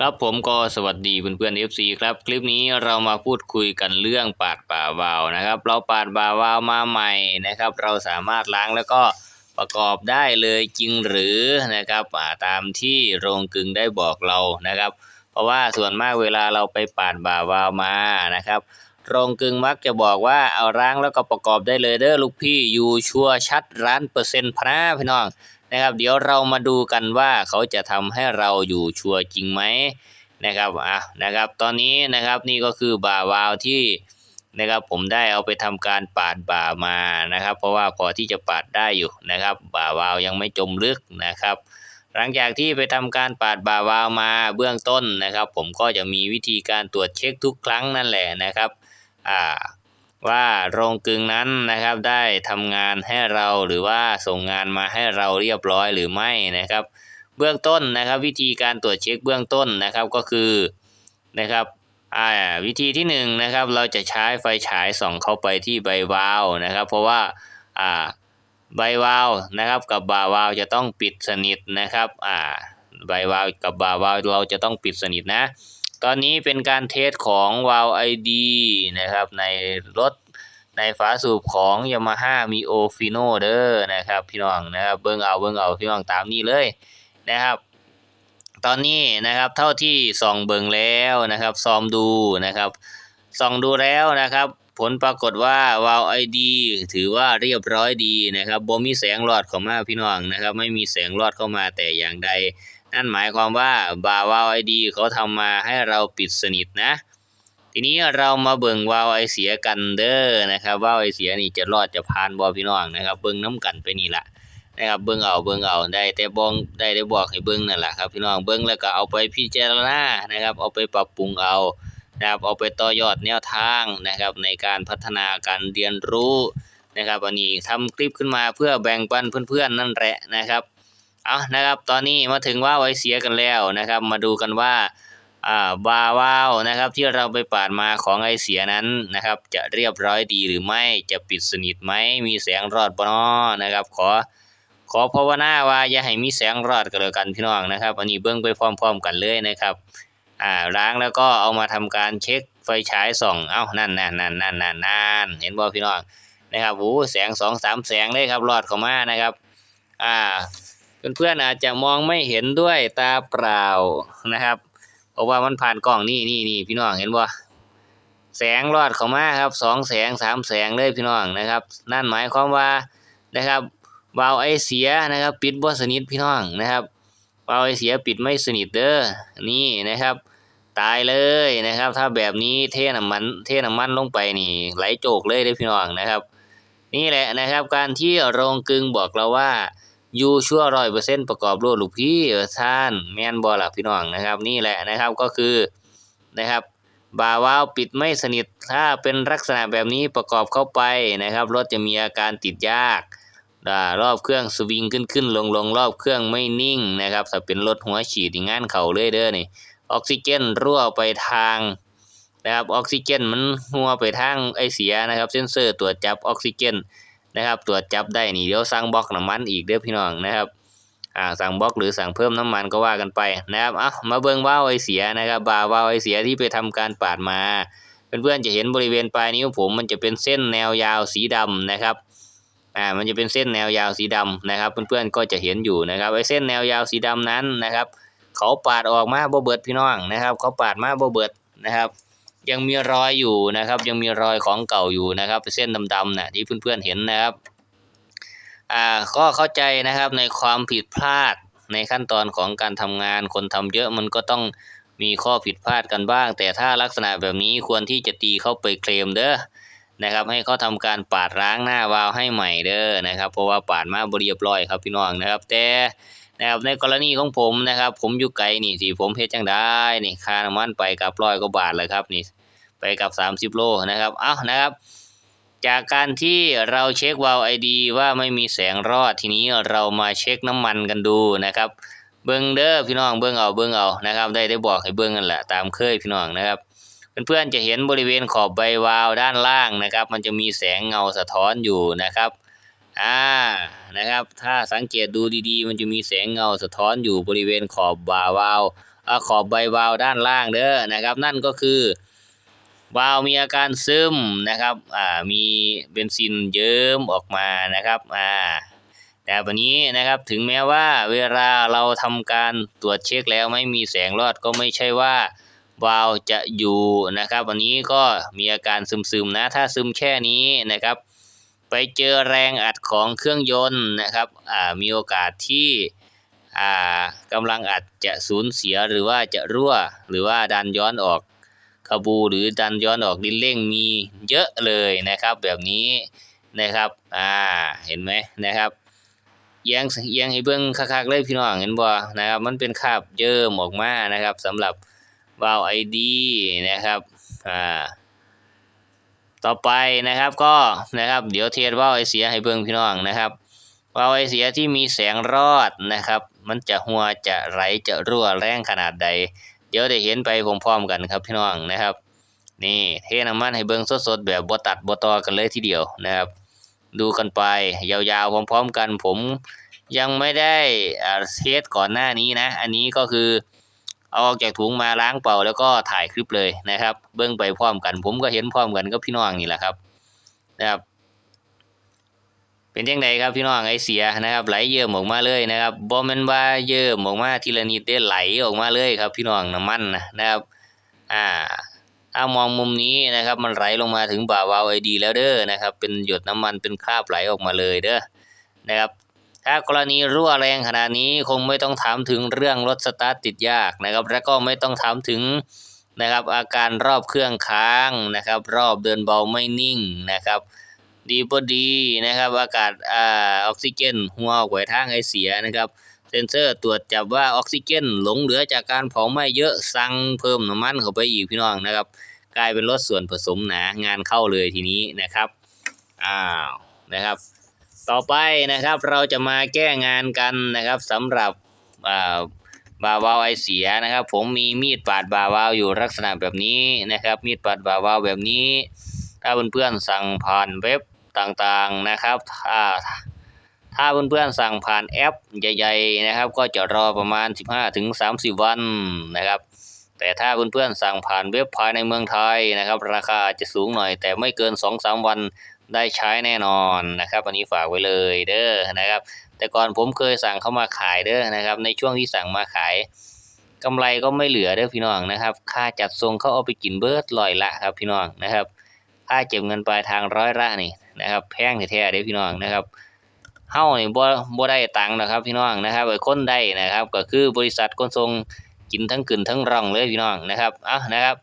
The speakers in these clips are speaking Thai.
ครับผมก็สวัสดีเพื่อนๆ FC ครับ คลิปนี้เรามาพูดคุยกันเรื่องปาดป่าวาวนะครับ เราปาดป่าวาวมาใหม่นะครับ เราสามารถล้างแล้วก็ประกอบได้เลยจริงหรือนะครับาตามที่โรงกึงได้บอกเรานะครับ เพราะว่าส่วนมากเวลาเราไปปาดบ่าวาวมานะครับ โรงกึงมักจะบอกว่าเอาล้างแล้วก็ประกอบได้เลยเด้อลูกพี่อยู่ชัวชัดร้านเปอร์เซ็นต์พนะพี่น้องนะครับ เดี๋ยวเรามาดูกันว่าเขาจะทำให้เราอยู่ชัวจริงไหมนะครับอะนะครับตอนนี้นะครับนี่ก็คือบ่าวาวที่นะครับผมได้เอาไปทำการปาดบ่ามานะครับ เพราะว่าพอที่จะปาดได้อยู่นะครับ บ่าวาวยังไม่จมลึกนะครับ หลังจากที่ไปทำการปาดบ่าวาวมาเบื้องต้นนะครับ ผมก็จะมีวิธีการตรวจเช็คทุกครั้งนั่นแหละนะครับ ว่าโรงกลึงนั้นนะครับได้ทำงานให้เราหรือว่าส่งงานมาให้เราเรียบร้อยหรือไม่นะครับ เบื้องต้นนะครับวิธีการตรวจเช็คเบื้องต้นนะครับก็คือนะครับวิธีที่หนึ่งนะครับเราจะใช้ไฟฉายส่องเข้าไปที่ใบวาวนะครับ เพราะว่าอ่าใบวาวนะครับกับบาวาวจะต้องปิดสนิทนะครับอ่าใบวาวกับบาวาวเราจะต้องปิดสนิทนะ ตอนนี้เป็นการเทสของวาล์วไอดีนะครับ ในรถในฝาสูบของ Yamaha Mio Fino เด้อนะครับ พี่น้องนะครับเบิ่งเอาเบิ่งเอาพี่น้องตามนี้เลยนะครับ ตอนนี้นะครับเท่าที่ส่องเบิ่งแล้วนะครับซอมดูนะครับส่องดูแล้วนะครับ ผลปรากฏว่าวาล์วไอดีถือว่าเรียบร้อยดีนะครับบ่มีแสงรอดเข้ามาพี่น้องนะครับ ไม่มีแสงรอดเข้ามาแต่อย่างใด นั่นหมายความว่าบาวาวไอดีเขาทำมาให้เราปิดสนิทนะ ทีนี้เรามาเบิ่งวาวไอเสียกันเด้อนะครับวาวไอเสียนี่จะรอดจะผ่านบ่พี่น้องนะครับ เบิ่งน้ำกันไปนี่แหละนะครับเบิ่งเอาเบิ่งเอาได้แต่บองได้ได้บอกให้เบิ่งนั่นแหละครับพี่น้องเบิ่งแล้วก็เอาไปพิจารณานะครับ เอาไปปรับปรุงเอานะครับเอาไปต่อยอดแนวทางนะครับ ในการพัฒนาการเรียนรู้นะครับอันนี้ทำคลิปขึ้นมาเพื่อแบ่งปันเพื่อนๆนั่นแหละนะครับ อานะครับตอนนี้มาถึงว่าไว้เสียกันแล้วนะครับ มาดูกันว่าอ่าบาวาวนะครับที่เราไปปาดมาของไอเสียนั้นนะครับ จะเรียบร้อยดีหรือไม่จะปิดสนิทไหมมีแสงรอดบ่เนาะนะครับ ขอขอภาวนาว่าอย่าให้มีแสงรอดกันเลยกันพี่น้องนะครับ อันนี้เบิ่งไปพร้อมๆกันเลยนะครับอ่าล้างแล้วก็เอามาทำการเช็คไฟฉายส่อง เอ้านั่นนั่นนั่นนั่นนั่นนั่นเห็นบ่พี่น้องนะครับโอ้แสงสองสามแสงเลยครับรอดเข้ามานะครับ อ่า เพื่อนๆอาจจะมองไม่เห็นด้วยตาเปล่านะครับ เพราะว่ามันผ่านกล้องนี่นี่นี่พี่น้องเห็นบ่แสงรอดเข้ามาครับสองแสงสามแสงเลยพี่น้องนะครับ นั่นหมายความว่านะครับวาล์วไอเสียนะครับ ปิดบ่สนิทพี่น้องนะครับวาล์วไอเสียปิดไม่สนิทเด้อนี่นะครับ ตายเลยนะครับ ถ้าแบบนี้เทน้ำมันเทน้ำมันลงไปนี่ ไหลโจกเลยเด้พี่น้องนะครับ นี่แหละนะครับ การที่โรงกึงบอกเราว่า อยู่ชั่วร้อยเปอร์เซ็นต์ประกอบด้วยลูกพี่ท่านแม่นบอล่ะพี่น้องนะครับ นี่แหละนะครับก็คือนะครับบาวาวปิดไม่สนิทถ้าเป็นลักษณะแบบนี้ประกอบเข้าไปนะครับ รถจะมีอาการติดยากรอบเครื่องสวิงขึ้นขึ้นลงลงรอบเครื่องไม่นิ่งนะครับถ้าเป็นรถหัวฉีดนี่งานเข่าเลยเด้อนี่ออกซิเจนรั่วไปทางนะครับออกซิเจนมันรั่วไปทางไอเสียนะครับ เซนเซอร์ตรวจจับออกซิเจน นะครับ ตรวจจับได้นี่เดี๋ยวสั่งบล็อกน้ำมันอีกเด้อพี่น้องนะครับอ่าสั่งบล็อกหรือสั่งเพิ่มน้ำมันก็ว่ากันไปนะครับเอามาเบิ่งว่าวไอเสียนะครับบาว่าวไอเสียที่ไปทำการปาดมาเพื่อนๆจะเห็นบริเวณปลายนิ้วผมมันจะเป็นเส้นแนวยาวสีดำนะครับอ่ามันจะเป็นเส้นแนวยาวสีดำนะครับ เพื่อนๆก็จะเห็นอยู่นะครับไอเส้นแนวยาวสีดำนั้นนะครับ เขาปาดออกมาบ่เบิดพี่น้องนะครับ เขาปาดมาบ่เบิดนะครับ ยังมีรอยอยู่นะครับ ยังมีรอยของเก่าอยู่นะครับ เส้นดำๆนะที่เพื่อนๆเห็นนะครับอ่าก็เข้าใจนะครับในความผิดพลาดในขั้นตอนของการทำงานคนทำเยอะมันก็ต้องมีข้อผิดพลาดกันบ้าง แต่ถ้าลักษณะแบบนี้ควรที่จะตีเข้าไปเคลมเด้อนะครับ ให้เขาทำการปาดล้างหน้าวาล์วให้ใหม่เด้อนะครับ เพราะว่าปาดมาบเรียบร้อยครับพี่น้องนะครับ แต่ นะครับในกรณีของผมนะครับ ผมอยู่ไกลนี่ที่ผมเฮ็ดจังได้นี่ค่าน้ำมันไปกับร้อยกว่าบาทเลยครับนี่ไปกับ 30 โลนะครับเอ้านะครับ จากการที่เราเช็ควาล์วไอดีว่าไม่มีแสงรอดทีนี้เรามาเช็คน้ำมันกันดูนะครับ เบิ้งเด้อพี่น้องเบิ้งเอาเบิ้งเอานะครับ ได้ได้บอกให้เบิ้งกันแหละตามเคยพี่น้องนะครับเพื่อนๆจะเห็นบริเวณขอบใบวาล์วด้านล่างนะครับ มันจะมีแสงเงาสะท้อนอยู่นะครับ อ่านะครับ ถ้าสังเกตดูดีๆ มันจะมีแสงเงาสะท้อนอยู่บริเวณขอบบาวาล์วอ่าขอบใบวาวด้านล่างเด้อนะครับ นั่นก็คือวาวมีอาการซึมนะครับอ่ามีเบนซินเยิ้มออกมานะครับอ่าแต่วันนี้นะครับถึงแม้ว่าเวลาเราทำการตรวจเช็คแล้วไม่มีแสงรอดก็ไม่ใช่ว่าวาวจะอยู่นะครับ วันนี้ก็มีอาการซึมๆนะถ้าซึมแค่นี้นะครับ ไปเจอแรงอัดของเครื่องยนต์นะครับอ่ามีโอกาสที่อ่ากำลังอัดจะสูญเสียหรือว่าจะรั่ว หรือว่าดันย้อนออกขบูหรือดันย้อนออกดินเร่งมีเยอะเลยนะครับ แบบนี้นะครับอ่าเห็นไหมนะครับเอียงเอียงให้เบิ่งคักๆเลยพี่น้องเห็นบ่นะครับมันเป็นคาบเยิ้มออกมานะครับสำหรับวาล์วไอดีนะครับอ่า ต่อไปนะครับก็นะครับ เดี๋ยวเทสวาล์วไอเสียให้เบิ่งพี่น้องนะครับวาวไอเสียที่มีแสงรอดนะครับ มันจะหัวจะไหลจะรั่วแรงขนาดใด เดี๋ยวได้เห็นไปพร้อมๆกันครับพี่น้องนะครับ นี่เทน้ำมันให้เบิ่งสดๆแบบบ่ตัดบ่ตอกันเลยทีเดียวนะครับ ดูกันไปยาวๆพร้อมๆกันผมยังไม่ได้เทสก่อนหน้านี้นะ อันนี้ก็คือ เอาออกจากถุงมาล้างเป่าแล้วก็ถ่ายคลิปเลยนะครับ เบิ้งไปพร้อมกัน ผมก็เห็นพร้อมกันกับพี่น้องนี่แหละครับนะครับเป็นยังไงครับพี่น้องไอเสียนะครับ ไหลเยิ้มออกมาเลยนะครับบ่แม่นว่าเยิ้มออกมาทีละนิดได้ไหลออกมาเลยครับ พี่น้องน้ำมันนะนะครับ อ่าถ้ามองมุมนี้นะครับ มันไหลลงมาถึงบ่าวาวไอดีแล้วเด้อนะครับ เป็นหยดน้ำมันเป็นคราบไหลออกมาเลยเด้อนะครับ ถ้ากรณีรั่วแรงขนาดนี้คงไม่ต้องถามถึงเรื่องรถสตาร์ทติดยากนะครับ แล้วก็ไม่ต้องถามถึงนะครับ อาการรอบเครื่องค้างนะครับ รอบเดินเบาไม่นิ่งนะครับ ดีบดีนะครับอากาศอ่าออกซิเจน หัวออกไว้ทางไอเสียนะครับเซ็นเซอร์ตรวจจับว่าออกซิเจน หลงเหลือจากการเผาไหม้เยอะสั่งเพิ่มน้ำมันเข้าไปอีกพี่น้องนะครับ กลายเป็นรถส่วนผสมหนางานเข้าเลยทีนี้นะครับอ้าวนะครับ ต่อไปนะครับเราจะมาแก้งานกันนะครับสำหรับบาวาวไอเสียนะครับ ผมมีมีดปาดบาวาวอยู่ลักษณะแบบนี้นะครับ มีดปาดบาวาวแบบนี้ ถ้าเพื่อนๆสั่งผ่านเว็บต่างๆนะครับถ้าถ้าเพื่อนๆสั่งผ่านแอปใหญ่ๆนะครับ ก็จะรอประมาณ 15-30 วันนะครับแต่ถ้าเพื่อนๆสั่งผ่านเว็บภายในเมืองไทยนะครับ ราคาอาจจะสูงหน่อย แต่ไม่เกิน 2-3 วัน ได้ใช้แน่นอนนะครับอันนี้ฝากไว้เลยเด้อนะครับ แต่ก่อนผมเคยสั่งเข้ามาขายเด้อนะครับ ในช่วงที่สั่งมาขายกำไรก็ไม่เหลือเด้อพี่น้องนะครับ ค่าจัดส่งเขาเอาไปกินเบิร์ดลอยละครับพี่น้องนะครับ ค่าเก็บเงินปลายทางร้อยละนี่นะครับ แพงแท้ๆเด้อพี่น้องนะครับเฮานี่บ่บ่ได้ตังค์นะครับพี่น้องนะครับไอ้คนได้นะครับ ก็คือบริษัทขนส่งกินทั้งกึนทั้งร่องเลยพี่น้องนะครับอะนะครับ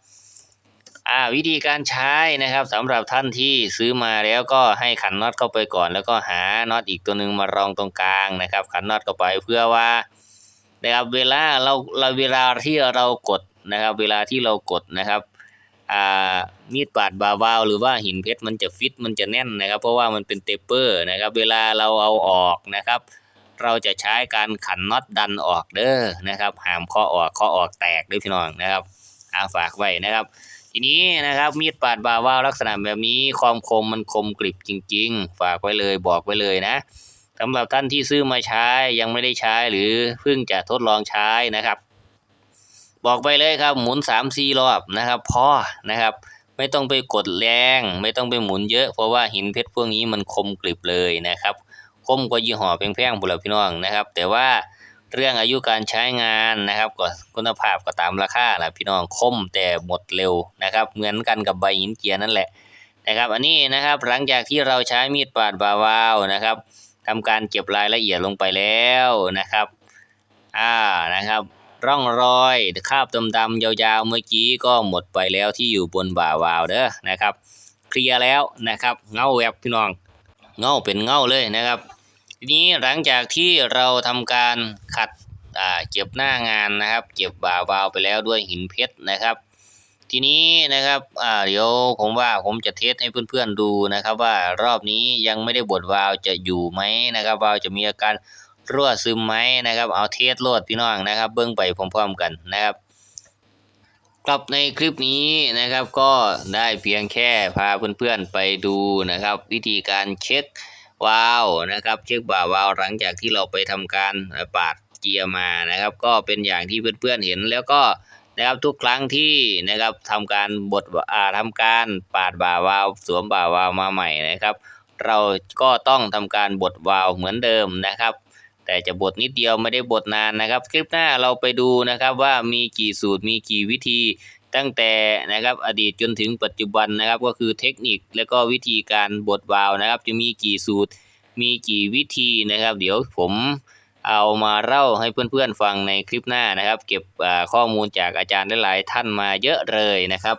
อ่าวิธีการใช้นะครับสำหรับท่านที่ซื้อมาแล้วก็ให้ขันน็อตเข้าไปก่อน แล้วก็หาน็อตอีกตัวหนึ่งมารองตรงกลางนะครับ ขันน็อตเข้าไปเพื่อว่านะครับเวลาเราเราเวลาที่เรากดนะครับ เวลาที่เรากดนะครับอ่ามีดปาดบาวาวหรือว่าหินเพชรมันจะฟิตมันจะแน่นนะครับ เพราะว่ามันเป็นเตปเปอร์นะครับ เวลาเราเอาออกนะครับ เราจะใช้การขันน็อตดันออกเด้อนะครับห้ามข้อออกข้อออกแตกด้วยพี่น้องนะครับอาฝากไว้นะครับ ทีนี้นะครับมีดปาดบาวาล์วลักษณะแบบนี้ความคมมันคมกริบจริง ๆ ฝากไว้เลยบอกไว้เลยนะสำหรับท่านที่ซื้อมาใช้ยังไม่ได้ใช้หรือเพิ่งจะทดลองใช้นะครับ บอกไปเลยครับหมุน3ามสี่รอบนะครับพอนะครับ ไม่ต้องไปกดแรง ไม่ต้องไปหมุนเยอะเพราะว่าหินเพชรพวกนี้มันคมกริบเลยนะครับคมกว่ายี่ห้อแพงๆพวกเราพี่น้องนะครับ แต่ว่า เรื่องอายุการใช้งานนะครับก็คุณภาพก็ตามราคาแหละพี่น้องคมแต่หมดเร็วนะครับ เหมือนกันกับใบหินเจียร์นั่นแหละนะครับ อันนี้นะครับหลังจากที่เราใช้มีดปาดบาวาวนะครับทำการเก็บรายละเอียดลงไปแล้วนะครับอ่านะครับ ร่องรอยคราบดำๆยาวๆเมื่อกี้ก็หมดไปแล้วที่อยู่บนบ่าวาวเด้อนะครับ เคลียร์แล้วนะครับ เงาแวบพี่น้อง เงาเป็นเงาเลยนะครับ ทีนี้หลังจากที่เราทำการขัดเก็บหน้างานนะครับ เก็บบ่าวาวไปแล้วด้วยหินเพชรนะครับ ทีนี้นะครับเดี๋ยวผมว่าผมจะเทสให้เพื่อนๆดูนะครับ ว่ารอบนี้ยังไม่ได้บดวาวจะอยู่ไหมนะครับวาวจะมีอาการรั่วซึมไหมนะครับ เอาเทสโลดพี่น้องนะครับ เบิ้องไปพร้อมๆกันนะครับครับในคลิปนี้นะครับก็ได้เพียงแค่พาเพื่อนๆไปดูนะครับ วิธีการเช็ค วาล์วนะครับเช็คบ่าวาล์วหลังจากที่เราไปทำการปาดเกียร์มานะครับ ก็เป็นอย่างที่เพื่อนๆเห็นแล้วก็นะครับทุกครั้งที่นะครับทำการบดอ่าทำการปาดบ่าวาล์วสวมบ่าวาล์วมาใหม่นะครับ เราก็ต้องทำการบดวาล์วเหมือนเดิมนะครับ แต่จะบดนิดเดียวไม่ได้บดนานนะครับ คลิปหน้าเราไปดูนะครับว่ามีกี่สูตรมีกี่วิธี ตั้งแต่นะครับอดีตจนถึงปัจจุบันนะครับ ก็คือเทคนิคและก็วิธีการบดวาล์วนะครับ จะมีกี่สูตรมีกี่วิธีนะครับ เดี๋ยวผมเอามาเล่าให้เพื่อนๆฟังในคลิปหน้านะครับ เก็บข้อมูลจากอาจารย์หลายๆท่านมาเยอะเลยนะครับ